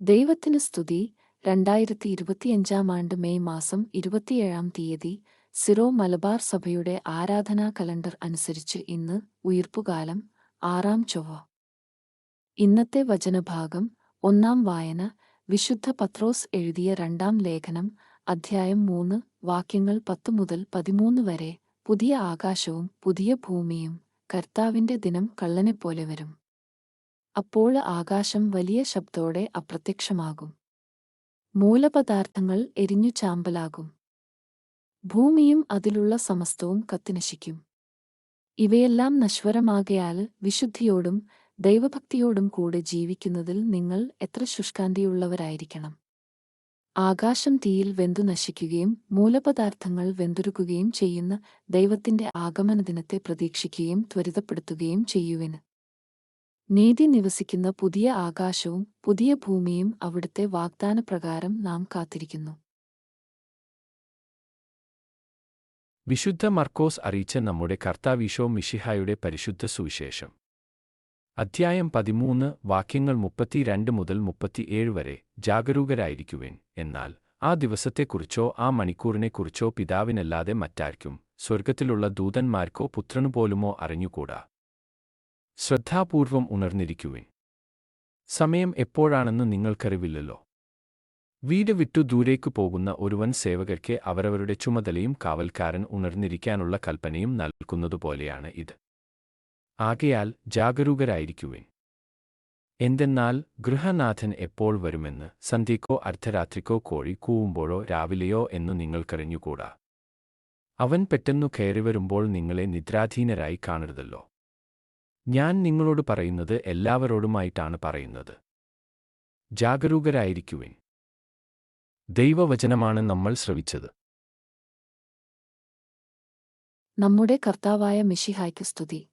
ദൈവത്തിന് സ്തുതി. രണ്ടായിരത്തി ഇരുപത്തിയഞ്ചാം ആണ്ട് മെയ് മാസം ഇരുപത്തിയേഴാം തീയതി സിറോ മലബാർ സഭയുടെ ആരാധനാ കലണ്ടർ അനുസരിച്ച് ഇന്ന് ഉയിർപ്പുകാലം ആറാം ചൊവ്വ. ഇന്നത്തെ വചനഭാഗം ഒന്നാം വായന. വിശുദ്ധ പത്രോസ് എഴുതിയ രണ്ടാം ലേഖനം. അധ്യായം മൂന്ന്. വാക്യങ്ങൾ പത്തു മുതൽ പതിമൂന്ന് വരെ. പുതിയ ആകാശവും പുതിയ ഭൂമിയും. കർത്താവിന്റെ ദിനം കള്ളനെപ്പോലെ വരും. അപ്പോൾ ആകാശം വലിയ ശബ്ദോടെ അപ്രത്യക്ഷമാകും. മൂലപദാർത്ഥങ്ങൾ എരിഞ്ഞു ചാമ്പലാകും. ഭൂമിയും അതിലുള്ള സമസ്തവും കത്തിനശിക്കും. ഇവയെല്ലാം നശ്വരമാകയാൽ വിശുദ്ധിയോടും ദൈവഭക്തിയോടും കൂടെ ജീവിക്കുന്നതിൽ നിങ്ങൾ എത്ര ശുഷ്കാന്തിയുള്ളവരായിരിക്കണം. ആകാശം തീയിൽ വെന്തു നശിക്കുകയും മൂലപദാർത്ഥങ്ങൾ വെന്തുരുക്കുകയും ചെയ്യുന്ന ദൈവത്തിന്റെ ആഗമനദിനത്തെ പ്രതീക്ഷിക്കുകയും ത്വരിതപ്പെടുത്തുകയും ചെയ്യുവിന്. നീതി നിവസിക്കുന്ന പുതിയ ആകാശവും പുതിയ ഭൂമിയും അവിടുത്തെ വാഗ്ദാനപ്രകാരം നാം കാത്തിരിക്കുന്നു. വിശുദ്ധ മർക്കോസ് അറിയിച്ച നമ്മുടെ കർത്താവീശോ മിഷിഹായുടെ പരിശുദ്ധ സുവിശേഷം. അധ്യായം പതിമൂന്ന് വാക്യങ്ങൾ മുപ്പത്തിരണ്ട് മുതൽ മുപ്പത്തിയേഴ് വരെ ജാഗരൂകരായിരിക്കുവേൻ. എന്നാൽ ആ ദിവസത്തെക്കുറിച്ചോ ആ മണിക്കൂറിനെക്കുറിച്ചോ പിതാവിനല്ലാതെ മറ്റാർക്കും സ്വർഗത്തിലുള്ള ദൂതന്മാർക്കോ പുത്രനുപോലുമോ അറിഞ്ഞുകൂടാ. ശ്രദ്ധാപൂർവം ഉണർന്നിരിക്കുവിൻ. സമയം എപ്പോഴാണെന്ന് നിങ്ങൾക്കറിവില്ലല്ലോ. വീട് വിട്ടു ദൂരേക്കു പോകുന്ന ഒരുവൻ സേവകർക്ക് അവരവരുടെ ചുമതലയും കാവൽക്കാരൻ ഉണർന്നിരിക്കാനുള്ള കൽപ്പനയും നൽകുന്നതുപോലെയാണ് ഇത്. ആകയാൽ ജാഗരൂകരായിരിക്കുവിൻ. എന്തെന്നാൽ ഗൃഹനാഥൻ എപ്പോൾ വരുമെന്ന് സന്ധ്യക്കോ അർദ്ധരാത്രിക്കോ കോഴി കൂവുമ്പോഴോ രാവിലെയോ എന്നു നിങ്ങൾക്കറിഞ്ഞുകൂടാ. അവൻ പെട്ടെന്നു കയറിവരുമ്പോൾ നിങ്ങളെ നിദ്രാധീനരായി കാണരുതല്ലോ. ഞാൻ നിങ്ങളോട് പറയുന്നത് എല്ലാവരോടുമായിട്ടാണ് പറയുന്നത്. ജാഗരൂകരായിരിക്കുവിൻ. ദൈവവചനമാണ് നമ്മൾ ശ്രവിച്ചത്. നമ്മുടെ കർത്താവായ മിഷിഹായ്ക്ക് സ്തുതി.